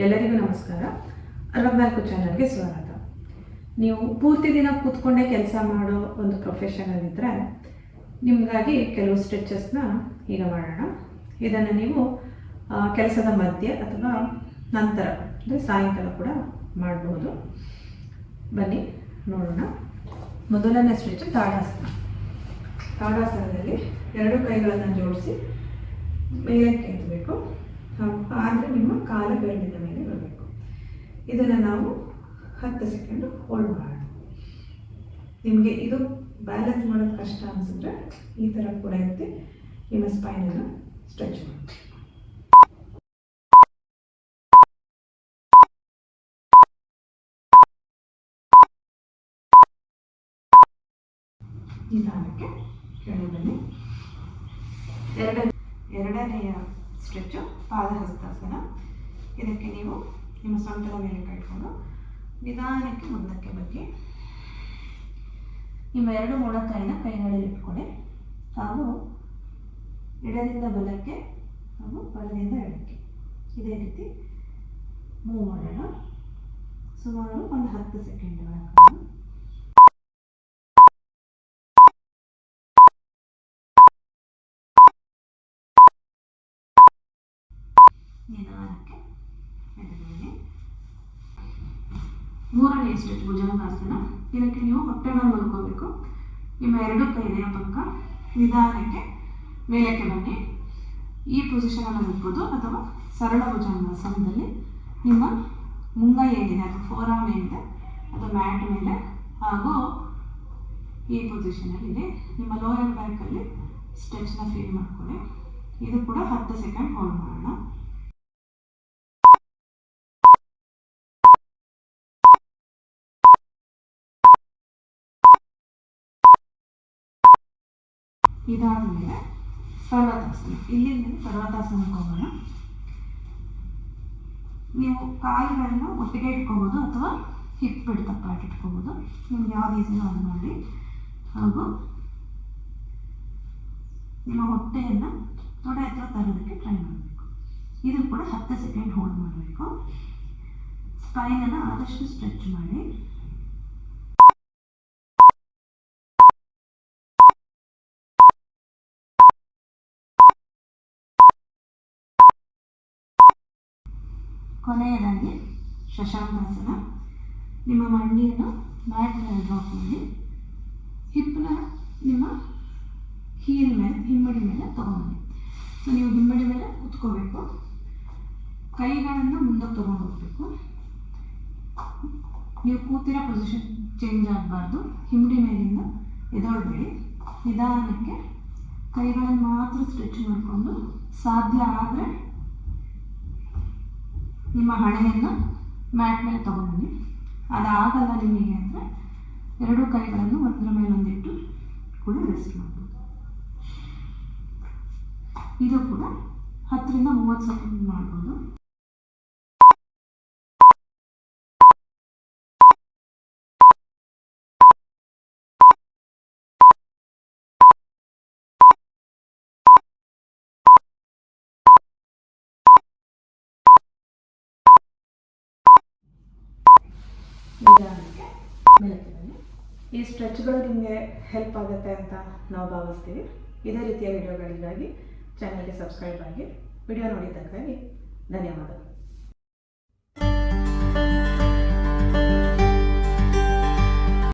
ಎಲ್ಲರಿಗೂ ನಮಸ್ಕಾರ. ಅರವತ್ನಾಲ್ಕು ಚಾನಲ್ಗೆ ಸ್ವಾಗತ. ನೀವು ಪೂರ್ತಿ ದಿನ ಕೂತ್ಕೊಂಡೇ ಕೆಲಸ ಮಾಡೋ ಒಂದು ಪ್ರೊಫೆಷನಲ್ ಇದ್ದರೆ ನಿಮಗಾಗಿ ಕೆಲವು ಸ್ಟ್ರೆಚಸ್ನ ಈಗ ಮಾಡೋಣ. ಇದನ್ನು ನೀವು ಕೆಲಸದ ಮಧ್ಯೆ ಅಥವಾ ನಂತರ, ಅಂದರೆ ಸಾಯಂಕಾಲ ಕೂಡ ಮಾಡಬಹುದು ಬನ್ನಿ, ನೋಡೋಣ. ಮೊದಲನೇ ಸ್ಟ್ರೆಚ್ ತಾಡಾಸನ. ತಾಡಾಸನದಲ್ಲಿ ಎರಡು ಕೈಗಳನ್ನು ಜೋಡಿಸಿ ಮೇಲಕ್ಕೆ ಎತ್ತಬೇಕು. ಆದರೆ ನಿಮ್ಮ ಕಾಲ ಬೆರಳಿನ ಮೇಲೆ ಬರಬೇಕು. ಇದನ್ನು ನಾವು ಹತ್ತು ಸೆಕೆಂಡ್ ಹೋಲ್ಡ್ ಮಾಡೋಣ. ನಿಮಗೆ ಇದು ಬ್ಯಾಲೆನ್ಸ್ ಮಾಡೋದು ಕಷ್ಟ ಅನಿಸಿದ್ರೆ ಈ ಥರ ಕೂಡ ಇರುತ್ತೆ ನಿಮ್ಮ ಸ್ಪೈನನ್ನು ಸ್ಟ್ರೆಚ್ ಮಾಡಿ ನಿಧಾನಕ್ಕೆ ಕೆಳಗಡೆ ಎರಡನೇ, ಎರಡನೆಯ ಸ್ಟ್ರೆಚ್ಚು ಪಾದಹಸ್ತಾಸನ ಇದಕ್ಕೆ ನೀವು ನಿಮ್ಮ ಸೊಂಟದ ಮೇಲೆ ಕಟ್ಕೊಂಡು ನಿಧಾನಕ್ಕೆ ಮುಂದಕ್ಕೆ ಬಗ್ಗೆ. ನಿಮ್ಮ ಎರಡು ಮೊಣಕೈನ ಕೈಗಳಲ್ಲಿ ಇಟ್ಕೊಳ್ಳಿ. ಹಾಗೂ ಎಡದಿಂದ ಬಲಕ್ಕೆ ಹಾಗೂ ಬಲದಿಂದ ಎಡಕ್ಕೆ. ಇದೇ ರೀತಿ ಮೂವ್ ಮಾಡೋಣ. ಸುಮಾರು ಒಂದು ಹತ್ತು ಸೆಕೆಂಡ್ಗಳ ನಿಧಾನಕ್ಕೆ ಎಡಗೈಲಿ ಮೂರನೇ ಸ್ಟೆಪ್ ಭುಜಂಗಾಸನ ಇದಕ್ಕೆ ನೀವು ಹೊಟ್ಟೆನ ನೋಡ್ಕೋಬೇಕು. ನಿಮ್ಮ ಎರಡು ಕೈಯ ಪಕ್ಕ ನಿಧಾನಕ್ಕೆ ಮೇಲಕ್ಕೆ ಬನ್ನಿ. ಈ ಪೊಸಿಷನನ್ನು ಇರ್ಬೋದು ಅಥವಾ ಸರಳ ಭುಜಂಗಾಸನದಲ್ಲಿ ನಿಮ್ಮ ಮುಂಗೈ ಏನಿದೆ ಅದು ಫೋರಾಮ್ ಏನಿದೆ, ಅದು ಮ್ಯಾಟ್ ಮೇಲೆ ಹಾಗೂ ಈ ಪೊಸಿಷನಲ್ಲಿದೆ ನಿಮ್ಮ ಲೋಯರ್ ಬ್ಯಾಕಲ್ಲಿ ಸ್ಟ್ರೆಚ್ನ ಫೀಲ್ ಮಾಡ್ಕೊಳ್ಳಿ. ಇದು ಕೂಡ ಹತ್ತು ಸೆಕೆಂಡ್ ಹೋಲ್ಡ್ ಮಾಡೋಣ. ಇದಾದ ಮೇಲೆ ಪರ್ವತಾಸನ. ಇಲ್ಲಿಂದ ಪರ್ವತಾಸನಕ್ಕೆ ಹೋಗೋಣ. ನೀವು ಕಾಲುಗಳನ್ನು ಒಟ್ಟಿಗೆ ಇಟ್ಕೋಬೋದು ಅಥವಾ ಹಿಪ್ ಪಾಟ್ ಇಟ್ಕೋಬೋದು. ನಿಮ್ಗೆ ಯಾವ್ದು ಈಸಿನೋ ಅದು ಮಾಡಿ ಹಾಗೂ ನಿಮ್ಮ ಹೊಟ್ಟೆಯನ್ನು ತೊಡೆ ಹತ್ರ ತರೋದಕ್ಕೆ ಟ್ರೈ ಮಾಡಬೇಕು. ಇದು ಕೂಡ ಹತ್ತು ಸೆಕೆಂಡ್ ಹೋಲ್ಡ್ ಮಾಡಬೇಕು. ಸ್ಪೈನನ್ನು ಆದಷ್ಟು ಸ್ಟ್ರೆಚ್ ಮಾಡಿ. ಕೊನೆಯದಾಗಿ ಶಶಾಂಕಾಸನ ನಿಮ್ಮ ಮಂಡಿಯನ್ನು ಮ್ಯಾಟ್ ಮೇಲೆ ಡ್ರಾಪ್ ಮಾಡಿ, ಹಿಪ್ಪನ್ನ ನಿಮ್ಮ ಹೀಲ್ ಮೇಲೆ, ಹಿಮ್ಮಡಿ ಮೇಲೆ ತೊಗೊಂಬನ್ನಿ. ಸೊ ನೀವು ಹಿಮ್ಮಡಿ ಮೇಲೆ ಕುತ್ಕೋಬೇಕು. ಕೈಗಳನ್ನು ಮುಂದಕ್ಕೆ ತಗೊಂಡು ಹೋಗ್ಬೇಕು. ನೀವು ಕೂತಿರೋ ಪೊಸಿಷನ್ ಚೇಂಜ್ ಆಗಬಾರ್ದು. ಹಿಮ್ಮಡಿ ಮೇಲಿಂದ ಎದೊಳ್ಬೇಡಿ. ನಿಧಾನಕ್ಕೆ ಕೈಗಳನ್ನು ಮಾತ್ರ ಸ್ಟ್ರೆಚ್ ಮಾಡಿಕೊಂಡು ಸಾಧ್ಯ ಆದರೆ ನಿಮ್ಮ ಹಣೆಯನ್ನು ಮ್ಯಾಟ್ ಮೇಲೆ ತಗೊಂಡ್ಬನ್ನಿ. ಅದಾಗಲ್ಲ ನಿಮಗೆ ಅಂದರೆ ಎರಡೂ ಕೈಗಳನ್ನು ಒಂದರ ಮೇಲೊಂದಿಟ್ಟು ಕೂಡ ರೆಸ್ಟ್ ಮಾಡ್ಬೋದು. ಇದು ಕೂಡ ಹತ್ತರಿಂದ ಮೂವತ್ತು ಸೆಕೆಂಡ್ ಮಾಡ್ಬೋದು. ಈ ಸ್ಟ್ರೆಚ್ಗಳು ನಿಮಗೆ ಹೆಲ್ಪ್ ಆಗುತ್ತೆ ಅಂತ ನಾವು ಭಾವಿಸ್ತೀವಿ. ಇದೇ ರೀತಿಯ ವಿಡಿಯೋಗಳಿಗಾಗಿ ಚಾನಲ್ಗೆ ಸಬ್ಸ್ಕ್ರೈಬ್ ಆಗಿ, ವಿಡಿಯೋ ನೋಡಿದ್ದಕ್ಕಾಗಿ ಧನ್ಯವಾದಗಳು.